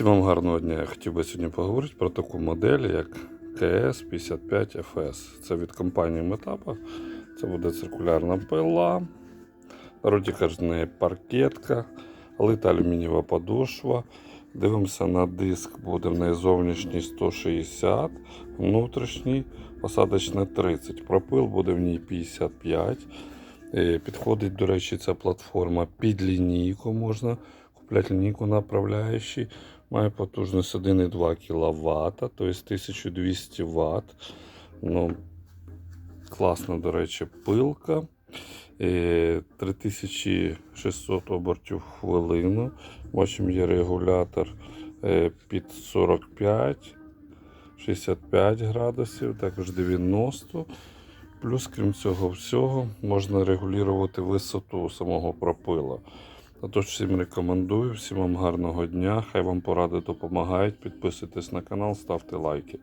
Вам гарного дня. Я хотів би сьогодні поговорити про таку модель, як КС-55FS. Це від компанії Метапа. Це буде циркулярна пила. В паркетка, лита алюмінієва подошва. Дивимося на диск, буде в неї зовнішній 160, внутрішній посадочний 30. Пропил буде в ній 55. Е, Підходить, до речі, ця платформа під лінійку. Можна купляти лінійку направляючий. Має потужність 1,2 кВт, тобто 1200 Вт. Ну, класна, до речі, пилка. Е, 3600 обертів в хвилину. Бачимо, є регулятор е, під 45, 65 градусів, також 90. Плюс, крім цього всього, можна регулювати висоту самого пропила. Тож всім рекомендую, всім вам гарного дня. Хай вам поради допомагають. Підписуйтесь на канал, ставте лайки.